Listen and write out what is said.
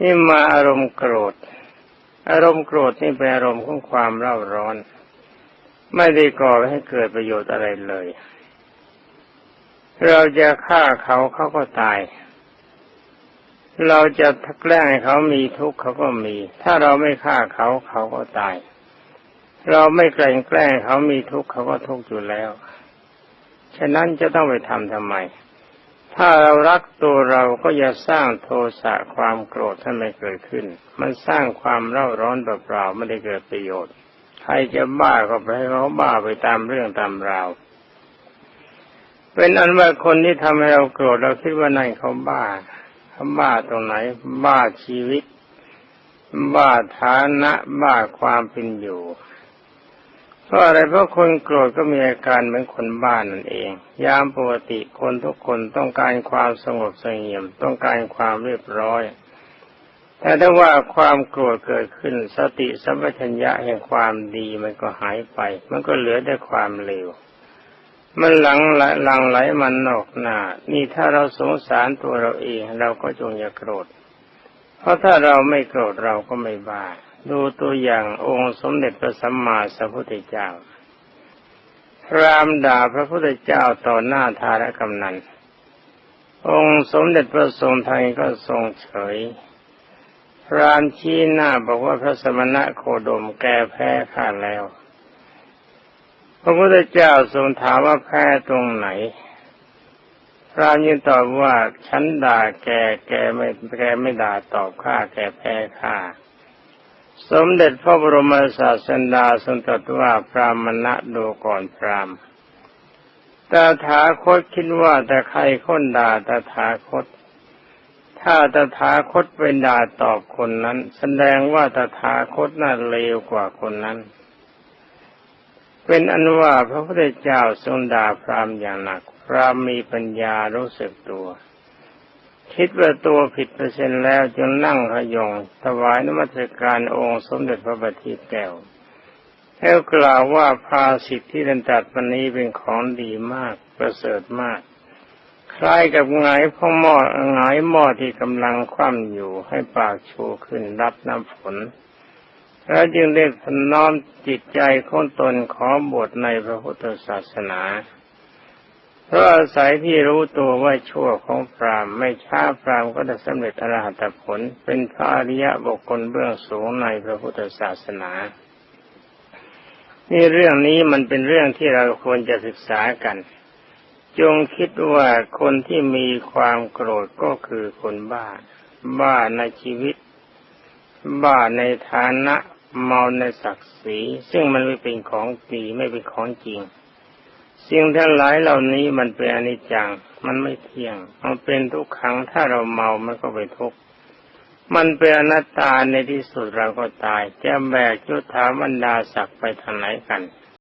นี่มาอารมณ์โกรธ อารมณ์โกรธนี่เป็นอารมณ์ของความเร่าร้อน ไม่ได้ก่อให้เกิดประโยชน์อะไรเลย เราจะฆ่าเขาเขาก็ตาย เราจะแกล้งให้เขามีทุกข์เขาก็มี ถ้าเราไม่ฆ่าเขาเขาก็ตาย เราไม่แกล้งแกล้งเขามีทุกข์เขาก็ทุกข์อยู่แล้ว ฉะนั้นจะต้องไปทำทำไม ถ้าเรารักตัวเราก็อย่าสร้างโทสะความโกรธให้ไม่เกิดขึ้น มันสร้างความเร่าร้อนเปล่าๆไม่ได้เกิดประโยชน์ ใครจะบ้าก็ไปให้เขาบ้าไปตามเรื่องตามราว เป็นอันว่าคนที่ทำให้เราโกรธเราคิดว่านั่นเขาบ้าเขาบ้าตรงไหน บ้าชีวิต บ้าฐานะ บ้าความเป็นอยู่ เพราะอะไรเพราะคนโกรธก็มีอาการเหมือนคนบ้านนั่นเอง ยามปกติคนทุกคนต้องการความสงบสงเงียม ต้องการความเรียบร้อย แต่ถ้าว่าความโกรธเกิดขึ้นสติสัมปชัญญะแห่งความดีมันก็หายไป มันก็เหลือแต่ความเลวมันหลังหลหลังไหลมันนอกหน้า นี่ถ้าเราสงสารตัวเราเอง เราก็จงอย่าโกรธ เพราะถ้าเราไม่โกรธเราก็ไม่บ้า ดูตัวอย่างองค์สมเด็จพระสัมมาสัมพุทธเจ้า พรามด่าพระพุทธเจ้าต่อหน้าทารกำนัน องค์สมเด็จพระทรงไทยก็ทรงเฉย พรามชี้หน้าบอกว่าพระสมณะโคดมแกแพ้ข้าแล้ว พระพุทธเจ้าทรงถามว่าแพ้ตรงไหน พรามยินตอบว่าฉันด่าแกแกไม่แกไม่ด่าตอบข้าแกแพ้ข้า สมเด็จพระบรมศาสดาทรงตรัสว่าพรามณะดูก่อนพรามตถาคตคิดว่าแต่ใครคนด่าตถาคต ถ้าตถาคตไปด่าตอบคนนั้น แสดงว่าตถาคตน่าเลวกว่าคนนั้น เป็นอันว่าพระพุทธเจ้าทรงด่าพรามอย่างหนัก พรามมีปัญญารู้สึกตัว คิดว่าตัวผิดเปอร์เซ็นต์แล้วจนนั่งขยองถวายนมัสการองค์สมเด็จพระบัณฑิตแก้วแล้วกล่าวว่าภาสิทธิที่ท่านตรัสวันนี้เป็นของดีมากประเสริฐมาก คล้ายกับงายพ่อหม้อหงายหม้อที่กำลังคว่ำอยู่ให้ปากโชูขึ้นรับน้ำฝนแล้วจึงเรียกน้อมจิตใจของตนขอบวชในพระพุทธศาสนา เพราะอาศัยที่รู้ตัวว่าชั่วของพรามไม่ช้าพรามก็จะสำเร็จอรหัตผล เป็นพระอริยะบุคคลเบื้องสูงในพระพุทธศาสนานี่เรื่องนี้มันเป็นเรื่องที่เราควรจะศึกษากัน จงคิดว่าคนที่มีความโกรธก็คือคนบ้า บ้าในชีวิต บ้าในฐานะเมาในศักดิ์ศรี ซึ่งมันไม่เป็นของดีไม่เป็นของจริง สิ่งทั้งหลายเหล่านี้มันเป็นอนิจจัง มันไม่เที่ยง มันเป็นทุกครั้งถ้าเราเมามันก็ไปทุกข์มันเป็นอนัตตาในที่สุดเราก็ตาย จะแบกยุทธาบรรดาศักดิ์ไปทางไหนกัน